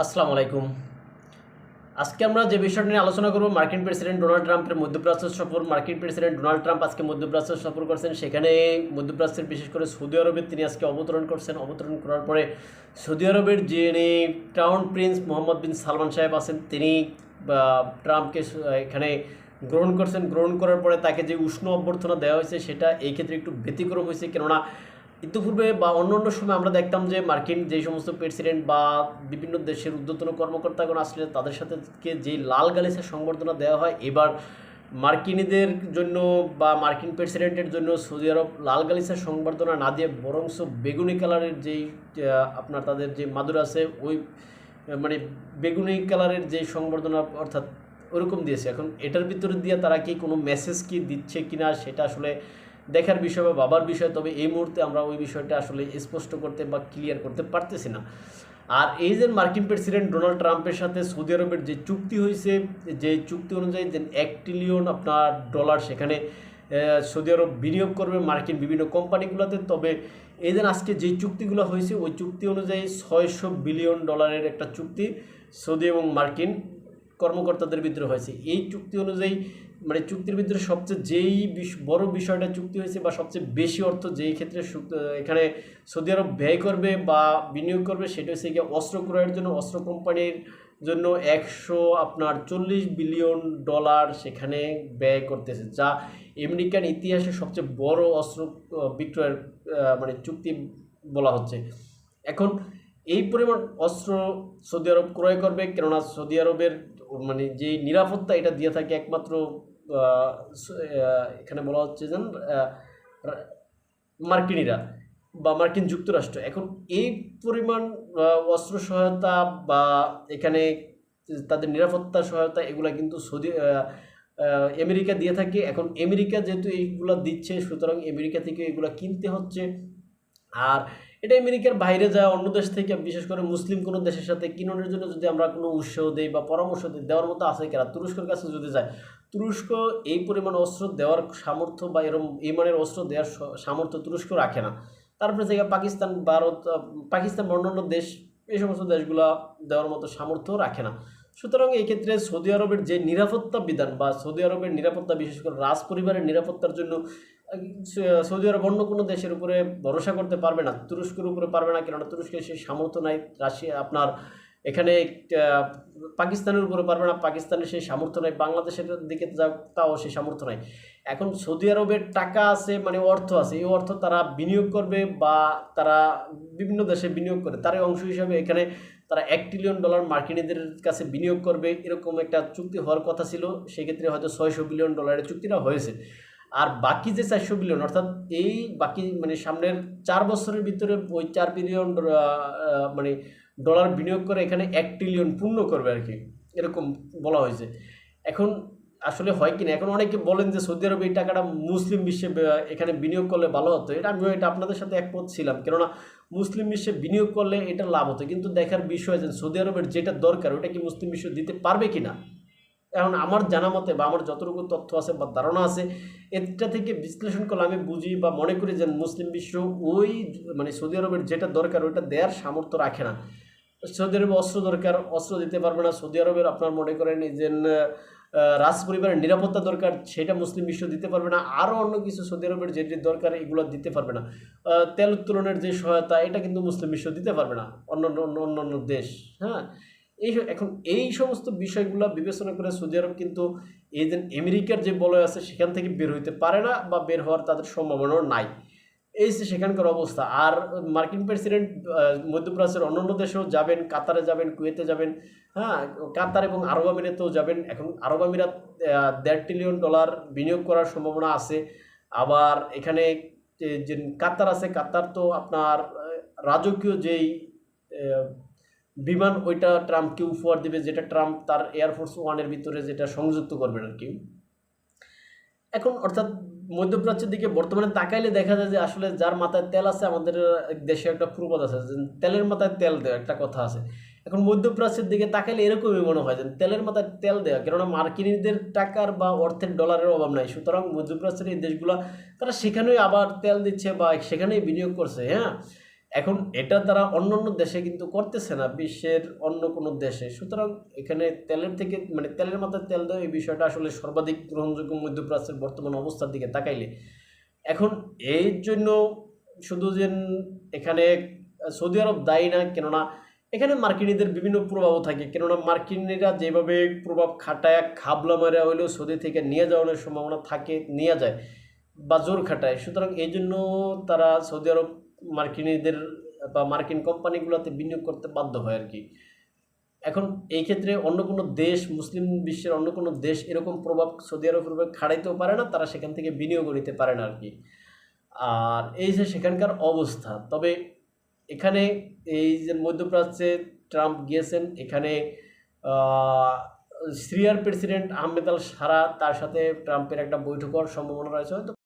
আসসালামু আলাইকুম আজকে আমরা যে বিষয়টা নিয়ে আলোচনা করব, মার্কিন প্রেসিডেন্ট ডোনাল্ড ট্রাম্পের মধ্যপ্রাচ্য সফর। মার্কিন প্রেসিডেন্ট ডোনাল্ড ট্রাম্প আজকে মধ্যপ্রাচ্য সফর করছেন। সেখানে মধ্যপ্রাচ্যের, বিশেষ করে সৌদি আরবে তিনি আজকে অবতরণ করছেন। অবতরণ করার পরে সৌদি আরবের যিনি ক্রাউন প্রিন্স মোহাম্মদ বিন সালমান সাহেব আছেন, তিনি ট্রাম্পকে এখানে গ্রহণ করছেন। গ্রহণ করার পরে তাকে যে উষ্ণ অভ্যর্থনা দেওয়া হয়েছে, সেটা এই ক্ষেত্রে একটু ব্যতিক্রম হয়েছে। কেননা ইতিপূর্বে বা অন্য অন্য সময় আমরা দেখতাম যে মার্কিন যে সমস্ত প্রেসিডেন্ট বা বিভিন্ন দেশের ঊর্ধ্বতন কর্মকর্তাগণ আসলে তাদের সাথে যে লাল গালিচার সংবর্ধনা দেওয়া হয়, এবার মার্কিনীদের জন্য বা মার্কিন প্রেসিডেন্টের জন্য সৌদি আরব লাল গালিচার সংবর্ধনা না দিয়ে বরংস বেগুনি কালারের যেই আপনার তাদের যে মাদুর আছে, ওই মানে বেগুনি কালারের যে সংবর্ধনা অর্থাৎ ওরকম দিয়েছে। এখন এটার ভিতরে দিয়ে তারা কি কোনো মেসেজ কি দিচ্ছে কিনা সেটা আসলে দেখার বিষয় বা বাবার বিষয়, তবে এই মুহূর্তে আমরা ওই বিষয়টা আসলে স্পষ্ট করতে বা ক্লিয়ার করতে পারতেছি না। আর এই যে মার্কিন প্রেসিডেন্ট ডোনাল্ড ট্রাম্পের সাথে সৌদি আরবের যে চুক্তি হয়েছে, যে চুক্তি অনুযায়ী যে এক ট্রিলিয়ন আপনার ডলার সেখানে সৌদি আরব বিনিয়োগ করবে মার্কিন বিভিন্ন কোম্পানিগুলোতে। তবে এই যে আজকে যে চুক্তিগুলো হয়েছে, ওই চুক্তি অনুযায়ী ছয়শো বিলিয়ন ডলারের একটা চুক্তি সৌদি এবং মার্কিন কর্মকর্তাদের ভিতরে হয়েছে। এই চুক্তি অনুযায়ী মানে চুক্তির ভিতরে সবচেয়ে যেই বড় বিষয়টা চুক্তি হয়েছে বা সবচেয়ে বেশি অর্থ যেই ক্ষেত্রে এখানে সৌদি আরব ব্যয় করবে বা বিনিয়োগ করবে সেটা হচ্ছে গিয়ে অস্ত্র ক্রয়ের জন্য, অস্ত্র কোম্পানির জন্য একশো আপনার চল্লিশ বিলিয়ন ডলার সেখানে ব্যয় করতেছে, যা আমেরিকান ইতিহাসে সবচেয়ে বড় অস্ত্র বিক্রয়ের মানে চুক্তি বলা হচ্ছে। এখন এই পরিমাণ অস্ত্র সৌদি আরব ক্রয় করবে কেননা সৌদি আরবের মানে যে নিরাপত্তা এটা দিয়ে থাকে একমাত্র এখানে বলা হচ্ছে যেন মার্কিনীরা বা মার্কিন যুক্তরাষ্ট্র, এখন এই পরিমাণ অস্ত্র সহায়তা বা এখানে তাদের নিরাপত্তা সহায়তা এগুলা কিন্তু সৌদি আমেরিকা দিয়ে থাকে। এখন আমেরিকা যেহেতু এইগুলা দিচ্ছে, সুতরাং আমেরিকা থেকে এগুলা কিনতে হচ্ছে। আর এটা আমেরিকার বাইরে যায় অন্য দেশ থেকে, বিশেষ করে মুসলিম কোনো দেশের সাথে কিনোনের জন্য যদি আমরা কোনো উৎসাহ দেই বা পরামর্শ দিই, দেওয়ার মতো আছে কিনা, তুরস্কের কাছে যদি যায় তুরস্ক এই পরিমাণ অস্ত্র দেওয়ার সামর্থ্য বা এরম এই মানের অস্ত্র দেওয়ার সামর্থ্য তুরস্ক রাখে না। তারপরে থেকে পাকিস্তান, ভারত, পাকিস্তান অন্যান্য দেশ এই সমস্ত দেশগুলো দেওয়ার মতো সামর্থ্য রাখে না। সুতরাং এই ক্ষেত্রে সৌদি আরবের যে নিরাপত্তা বিধান বা সৌদি আরবের নিরাপত্তা, বিশেষ করে রাজ পরিবারের নিরাপত্তার জন্য সৌদি আরব অন্য কোনো দেশের উপরে ভরসা করতে পারবে না, তুরস্কের উপরে পারবে না, কেননা তুরস্কের সেই সামর্থ্য নাই। রাশিয়া, আপনার এখানে পাকিস্তানের উপরে পারবে না, পাকিস্তানের সেই সামর্থ্য নাই, বাংলাদেশের দিকে তাও সেই সামর্থ্য নাই। এখন সৌদি আরবের টাকা আছে মানে অর্থ আছে, এই অর্থ তারা বিনিয়োগ করবে বা তারা বিভিন্ন দেশে বিনিয়োগ করে তার অংশ হিসাবে এখানে তারা এক ট্রিলিয়ন ডলার মার্কিনীদের কাছে বিনিয়োগ করবে, এরকম একটা চুক্তি হওয়ার কথা ছিল, সেক্ষেত্রে হয়তো ছয়শো বিলিয়ন ডলারের চুক্তিটা হয়েছে। আর বাকি যে চারশো বিলিয়ন অর্থাৎ এই বাকি মানে সামনের চার বছরের ভিতরে ওই চার বিলিয়ন মানে ডলার বিনিয়োগ করে এখানে এক ট্রিলিয়ন পূর্ণ করবে আর কি, এরকম বলা হয়েছে। এখন আসলে হয় কি না, এখন অনেকে বলেন যে সৌদি আরবে এই টাকাটা মুসলিম বিশ্বে এখানে বিনিয়োগ করলে ভালো হতো। এটা আমিও এটা আপনাদের সাথে একমত ছিলাম, কেননা মুসলিম বিশ্বে বিনিয়োগ করলে এটা লাভ হতো। কিন্তু দেখার বিষয় যে সৌদি আরবের যেটা দরকার, ওটা কি মুসলিম বিশ্ব দিতে পারবে কি না এখন আমার জানা মতে বা আমার যতটুকু তথ্য আছে বা ধারণা আছে, এটা থেকে বিশ্লেষণ করলে আমি বুঝি বা মনে করি যে মুসলিম বিশ্ব ওই মানে সৌদি আরবের যেটা দরকার, ওইটা দেওয়ার সামর্থ্য রাখে না। সৌদি আরবে অস্ত্র দরকার, অস্ত্র দিতে পারবে না। সৌদি আরবের আপনার মনে করেন যে রাজ পরিবারের নিরাপত্তা দরকার, সেটা মুসলিম বিশ্ব দিতে পারবে না। আরও অন্য কিছু সৌদি আরবের যেটি দরকার, এগুলো দিতে পারবে না। তেল উত্তোলনের যে সহায়তা, এটা কিন্তু মুসলিম বিশ্ব দিতে পারবে না। অন্য অন্য অন্য দেশ হ্যাঁ? এই এখন এই সমস্ত বিষয়গুলো বিবেচনা করে সৌদি আরব কিন্তু এই যে আমেরিকার যে বলয় আছে, সেখান থেকে বের হইতে পারে না বা বের হওয়ার তাদের সম্ভাবনাও নাই। এই যে সেখানকার অবস্থা, আর মার্কিন প্রেসিডেন্ট মধ্যপ্রাচ্যের অন্যান্য দেশেও যাবেন, কাতারে যাবেন, কুয়েতে যাবেন হ্যাঁ কাতার এবং আরব আমিরাতেও যাবেন। এখন আরব আমিরাত দেড় ট্রিলিয়ন ডলার বিনিয়োগ করার সম্ভাবনা আছে। আবার এখানে যে- কাতার আছে, কাতার তো আপনার রাজকীয় যেই বিমান ওইটা ট্রাম্পকে উপহার দিবে, যেটা ট্রাম্প তার এয়ারফোর্স ওয়ানের ভিতরে যেটা সংযুক্ত করবেন আর কি। এখন অর্থাৎ মধ্যপ্রাচ্যের দিকে বর্তমানে তাকাইলে দেখা যায় যে আসলে যার মাথায় তেল আছে, আমাদের দেশে একটা প্রবাদ আছে, যে তেলের মাথায় তেল দেওয়া একটা কথা আছে। এখন মধ্যপ্রাচ্যের দিকে তাকাইলে এরকমই মনে হয় যে তেলের মাথায় তেল দেওয়া, কেননা মার্কিনীদের টাকার বা অর্থের ডলারের অভাব নাই। সুতরাং মধ্যপ্রাচ্যের এই দেশগুলো, তারা সেখানেই আবার তেল দিচ্ছে বা সেখানেই বিনিয়োগ করছে হ্যাঁ? এখন এটা তারা অন্য অন্য দেশে কিন্তু করতেছে না, বিশ্বের অন্য কোনো দেশে। সুতরাং এখানে তেলের থেকে মানে তেলের মাথায় তেল দেওয়া এই বিষয়টা আসলে সর্বাধিক গ্রহণযোগ্য মধ্যপ্রাচ্যের বর্তমান অবস্থার দিকে তাকাইলে। এখন এই জন্য শুধু যে এখানে সৌদি আরব দায়ী না, কেননা এখানে মার্কিনীদের বিভিন্ন প্রভাবও থাকে। কেননা মার্কিনীরা যেভাবে প্রভাব খাটায়, খাবলা মারা হইলেও সৌদি থেকে নিয়ে যাওয়ানোর সম্ভাবনা থাকে, নিয়ে যায় বা জোর খাটায়। সুতরাং এই জন্য তারা সৌদি আরব মার্কিনীদের বা মার্কিন কোম্পানিগুলোতে বিনিয়োগ করতে বাধ্য হয় আর কি। এখন এই ক্ষেত্রে অন্য কোনো দেশ, মুসলিম বিশ্বের অন্য কোনো দেশ এরকম প্রভাব সৌদি আরবের উপরে খাড়াইতেও পারে না, তারা সেখান থেকে বিনিয়োগ নিতে পারে না আর কি। আর এই যে সেখানকার অবস্থা, তবে এখানে এই যে মধ্যপ্রাচ্যে ট্রাম্প গিয়েছেন, এখানে সিরিয়ার প্রেসিডেন্ট আহমেদ আল সারা তার সাথে ট্রাম্পের একটা বৈঠক হওয়ার সম্ভাবনা রয়েছে। হয়তো